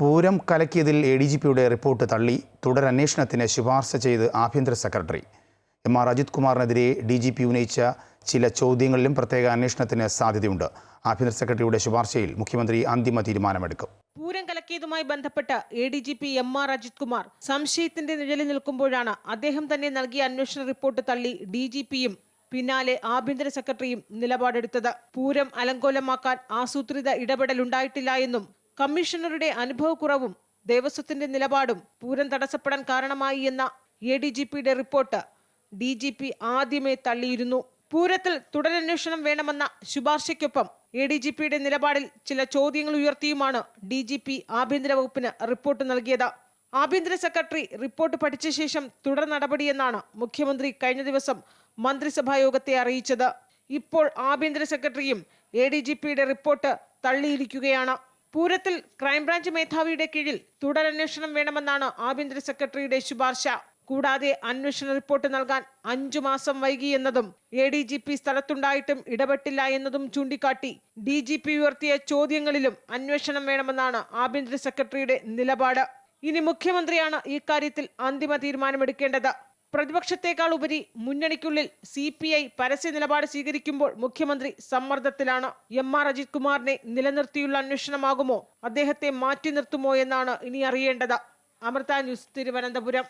പൂരം കലക്കിയതിൽ A D G പിയുടെ report തള്ളി. തുടരന്വേഷണത്തിന് ശുപാർശ ചെയ്ത് ആഭ്യന്തര സെക്രട്ടറി. എം ആർ അജിത് കുമാറിനെതിരെ ഡി ജി പി ഉന്നയിച്ച ചില ചോദ്യങ്ങളിലും പ്രത്യേക അന്വേഷണത്തിന് സാധ്യതയുണ്ട്. ആഭ്യന്തര സെക്രട്ടറിയുടെ ശുപാർശയിൽ മുഖ്യമന്ത്രി അന്തിമ തീരുമാനമെടുക്കും. പൂരം കലക്കിയതുമായി ബന്ധപ്പെട്ട് A D G P M R Ajith Kumar സംശയത്തിന്റെ നിഴലിൽ നിൽക്കുമ്പോഴാണ് അദ്ദേഹം തന്നെ നൽകിയ അന്വേഷണ റിപ്പോർട്ട് തള്ളി ഡി ജി പിയും പിന്നാലെ ആഭ്യന്തര സെക്രട്ടറിയും നിലപാടെടുത്തത്. പൂരം അലങ്കോലമാക്കാൻ ആസൂത്രിത ഇടപെടലുണ്ടായിട്ടില്ല എന്നും കമ്മീഷണറുടെ അനുഭവക്കുറവും ദേവസ്വത്തിന്റെ നിലപാടും പൂരം തടസ്സപ്പെടാൻ കാരണമായി എന്ന എ ഡി ജി പിയുടെ റിപ്പോർട്ട് ഡി ജി പി ആദ്യമേ തള്ളിയിരുന്നു. പൂരത്തിൽ തുടരന്വേഷണം വേണമെന്ന ശുപാർശയ്ക്കൊപ്പം എ ഡി ജി പിയുടെ നിലപാടിൽ ചില ചോദ്യങ്ങൾ ഉയർത്തിയുമാണ് ഡി ജി പി ആഭ്യന്തര വകുപ്പിന് റിപ്പോർട്ട് നൽകിയത്. ആഭ്യന്തര സെക്രട്ടറി റിപ്പോർട്ട് പഠിച്ച ശേഷം തുടർ നടപടിയെന്നാണ് മുഖ്യമന്ത്രി കഴിഞ്ഞ ദിവസം മന്ത്രിസഭാ യോഗത്തെ അറിയിച്ചത്. ഇപ്പോൾ ആഭ്യന്തര സെക്രട്ടറിയും എ ഡി ജി പിയുടെ റിപ്പോർട്ട് തള്ളിയിരിക്കുകയാണ്. പൂരത്തിൽ ക്രൈംബ്രാഞ്ച് മേധാവിയുടെ കീഴിൽ തുടരന്വേഷണം വേണമെന്നാണ് ആഭ്യന്തര സെക്രട്ടറിയുടെ ശുപാർശ. കൂടാതെ അന്വേഷണ റിപ്പോർട്ട് നൽകാൻ അഞ്ചു മാസം വൈകിയെന്നതും എ ഡി ജി പി സ്ഥലത്തുണ്ടായിട്ടും ഇടപെട്ടില്ല എന്നതും ചൂണ്ടിക്കാട്ടി ഡി ജി പി ഉയർത്തിയ ചോദ്യങ്ങളിലും അന്വേഷണം വേണമെന്നാണ് ആഭ്യന്തര സെക്രട്ടറിയുടെ നിലപാട്. ഇനി മുഖ്യമന്ത്രിയാണ് ഇക്കാര്യത്തിൽ കാര്യത്തിൽ അന്തിമ തീരുമാനമെടുക്കേണ്ടത്. പ്രതിപക്ഷത്തെക്കാൾ ഉപരി മുന്നണിക്കുള്ളിൽ സി പി ഐ പരസ്യ നിലപാട് സ്വീകരിക്കുമ്പോൾ മുഖ്യമന്ത്രി സമ്മർദ്ദത്തിലാണ്. എം ആർ അജിത് കുമാറിനെ നിലനിർത്തിയുള്ള അന്വേഷണമാകുമോ? അദ്ദേഹത്തെ മാറ്റി നിർത്തുമോ എന്നാണ് ഇനി അറിയേണ്ടത്. അമൃത ന്യൂസ് തിരുവനന്തപുരം.